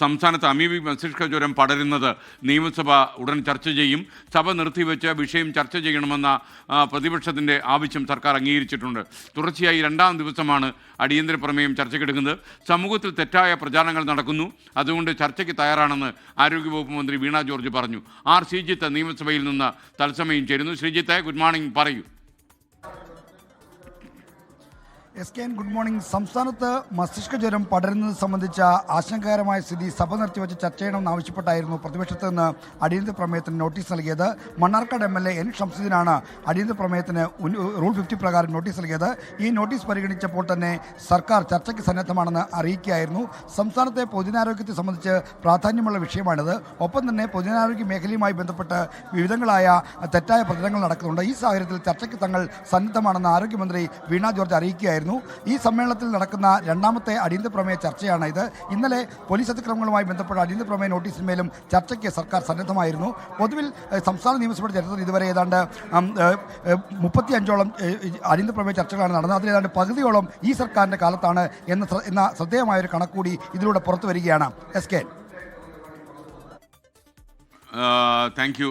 സംസ്ഥാനത്ത് അമീബി മസ്തിഷ്ക ജ്വരം പടരുന്നത് നിയമസഭ ഉടൻ ചർച്ച ചെയ്യും. സഭ നിർത്തിവെച്ച് വിഷയം ചർച്ച ചെയ്യണമെന്ന പ്രതിപക്ഷത്തിന്റെ ആവശ്യം സർക്കാർ അംഗീകരിച്ചിട്ടുണ്ട്. തുടർച്ചയായി രണ്ടാം ദിവസമാണ് അടിയന്തര പ്രമേയം ചർച്ചയ്ക്കെടുക്കുന്നത്. സമൂഹത്തിൽ തെറ്റായ പ്രചാരണങ്ങൾ നടക്കുന്നു. അതുകൊണ്ട് ചർച്ചയ്ക്ക് തയ്യാറാണെന്ന് ആരോഗ്യവകുപ്പ് മന്ത്രി വീണ ജോർജ് പറഞ്ഞു. ആർ ശ്രീജിത്ത് നിയമസഭയിൽ നിന്ന് തത്സമയം ചേരുന്നു. ശ്രീജിത്തെ ഗുഡ് മോർണിംഗ്. പറയൂ. S K N good morning. സംസ്ഥാനത്ത് മസ്തിഷ്ക ജ്വരം പടരുന്നത് സംബന്ധിച്ച ആശങ്കകരമായ സ്ഥിതി സഭ നിർത്തിവെച്ച് ചർച്ച ചെയ്യണമെന്ന് ആവശ്യപ്പെട്ടായിരുന്നു പ്രതിപക്ഷത്ത് നിന്ന് അടിയന്തര പ്രമേയത്തിന് നോട്ടീസ് നൽകിയത്. Mannarkkad M L A N ഷംസുദ്ദീനാണ് അടിയന്തര പ്രമേയത്തിന് റൂൾ ഫിഫ്റ്റി പ്രകാരം നോട്ടീസ് നൽകിയത്. ഈ നോട്ടീസ് പരിഗണിച്ചപ്പോൾ തന്നെ സർക്കാർ ചർച്ചയ്ക്ക് സന്നദ്ധമാണെന്ന് അറിയിക്കുകയായിരുന്നു. സംസ്ഥാനത്തെ പൊതുജനാരോഗ്യത്തെ സംബന്ധിച്ച് പ്രാധാന്യമുള്ള വിഷയമാണിത്. ഒപ്പം തന്നെ പൊതുജനാരോഗ്യ മേഖലയുമായി ബന്ധപ്പെട്ട് വിവിധങ്ങളായ തെറ്റായ പ്രചരണങ്ങൾ നടക്കുന്നുണ്ട്. ഈ സാഹചര്യത്തിൽ ചർച്ചയ്ക്ക് തങ്ങൾ സന്നദ്ധമാണെന്ന് ആരോഗ്യമന്ത്രി വീണ ജോർജ് അറിയിക്കുകയായിരുന്നു. ഈ സമ്മേളനത്തിൽ നടക്കുന്ന രണ്ടാമത്തെ അടിയന്തര പ്രമേയ ചർച്ചയാണ് ഇത്. ഇന്നലെ പോലീസ് അതിക്രമങ്ങളുമായി ബന്ധപ്പെട്ട അടിയന്തര പ്രമേയ നോട്ടീസിന്മേലും ചർച്ചയ്ക്ക് സർക്കാർ സന്നദ്ധമായിരുന്നു. പൊതുവിൽ സംസ്ഥാന നിയമസഭയുടെ ചരിത്രത്തിൽ ഇതുവരെ ഏതാണ്ട് മുപ്പത്തി അഞ്ചോളം അടിയന്തര പ്രമേയ ചർച്ചകളാണ് നടന്നത്. അതിൽ ഏതാണ്ട് പകുതിയോളം ഈ സർക്കാരിന്റെ കാലത്താണ് എന്ന എന്ന ശ്രദ്ധേയമായൊരു കണക്കൂടി ഇതിലൂടെ പുറത്തു വരികയാണ്. S K. Thank you.